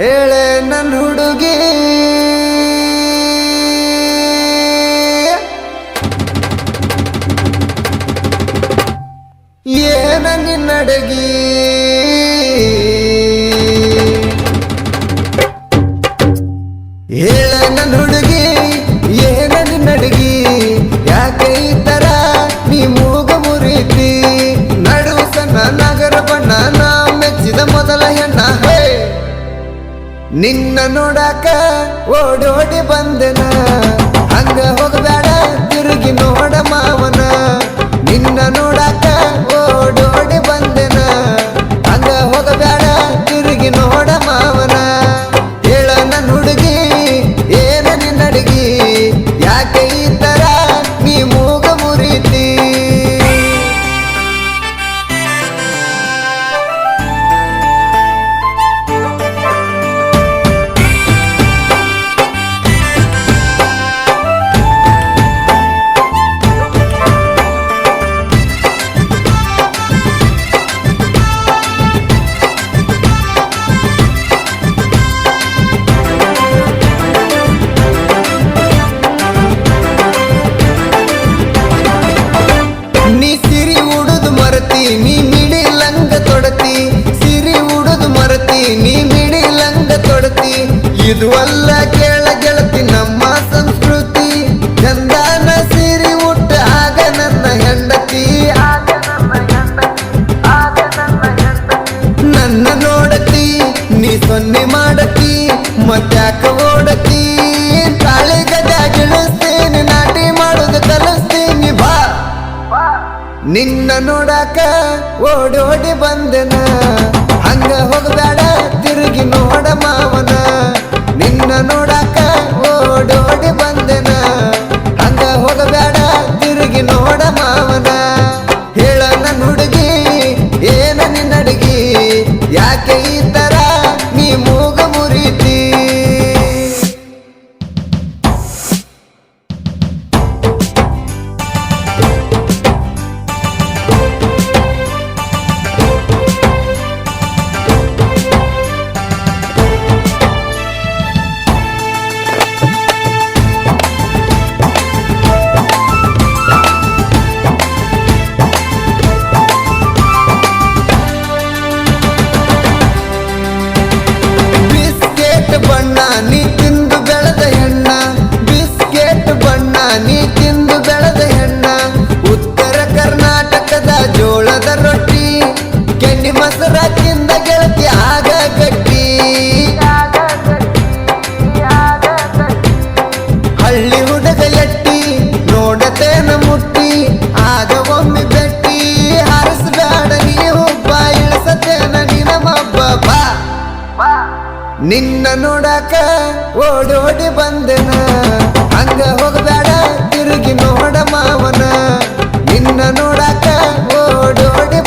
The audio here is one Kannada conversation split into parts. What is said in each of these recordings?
ಹೇಳೆ ನನ್ನ ಹುಡುಗಿ. ನಿನ್ನ ನೋಡಕ ಓಡೋಡಿ ಬಂದನ. ಹಂಗ ಹೋಗಬೇಡ ತಿರುಗಿ ನೋಡ ಮಾವನ. ಇದುವಲ್ಲ ಕೇಳ ಗೆಳತಿ ನಮ್ಮ ಸಂಸ್ಕೃತಿ. ಚಂದನ ಸಿರಿ ಊಟ ಆಗ ನನ್ನ ಹೆಂಡತಿ. ನನ್ನ ನೋಡತಿ, ನೀ ಸೊನ್ನೆ ಮಾಡತಿ ಮತ್ಯಾಕ ಓಡತಿ? ತಾಳಿಗದ ಗೆಳಿಸ್ತೇನೆ, ನಾಟಿ ಮಾಡೋದು ಕಲಿಸ್ತೀನಿ, ಬಾ. ನಿನ್ನ ನೋಡಾಕ ಓಡೋಡಿ ಬಂದೆನ. ಹಂಗ ಹೋಗಬೇಡ, ತಿರುಗಿ ನೋಡ ಮಾವನ. ನೋಡ ನಿನ್ನ ನೋಡಾಕ ಓಡೋಡಿ ಬಂದೆನ. ಹಂಗ ಹೋಗಬೇಡ ತಿರುಗಿ ನೋಡ ಮಾವನ. ನಿನ್ನ ನೋಡಾಕ ಓಡೋಡಿ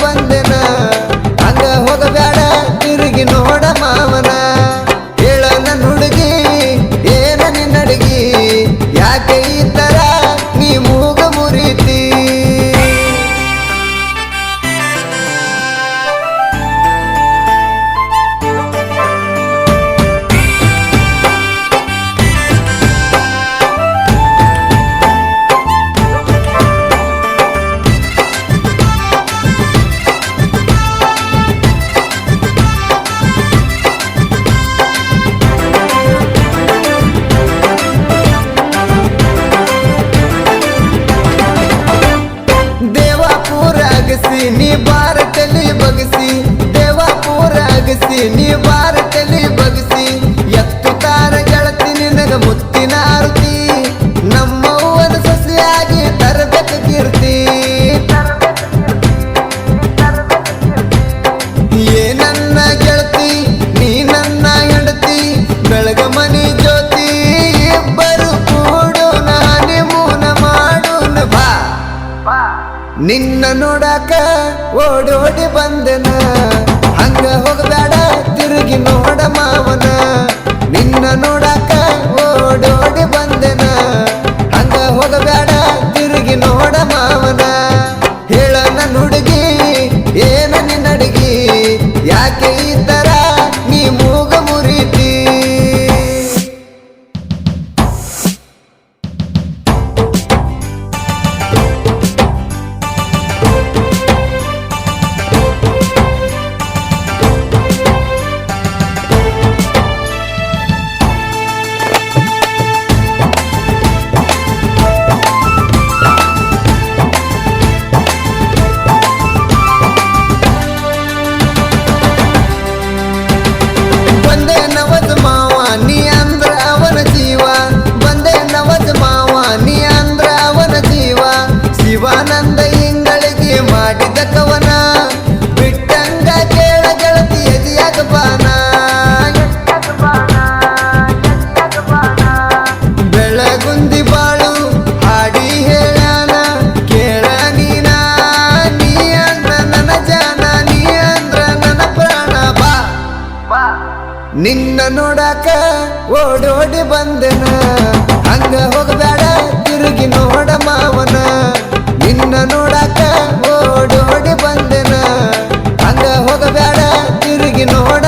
ನಿನ್ನ ನೋಡಾಕ ಓಡೋಡಿ ಬಂದೆನಾ? ನಿನ್ನ ನೋಡಾಕ ಓಡೋಡಿ ಬಂದೆನ. ಹಂಗ ಹೋಗಬೇಡ, ತಿರುಗಿ ನೋಡ ಮಾವನ. ನಿನ್ನ ನೋಡಾಕ ಓಡೋಡಿ ಬಂದೆನ. ಹಂಗ ಹೋಗಬೇಡ, ತಿರುಗಿ ನೋಡ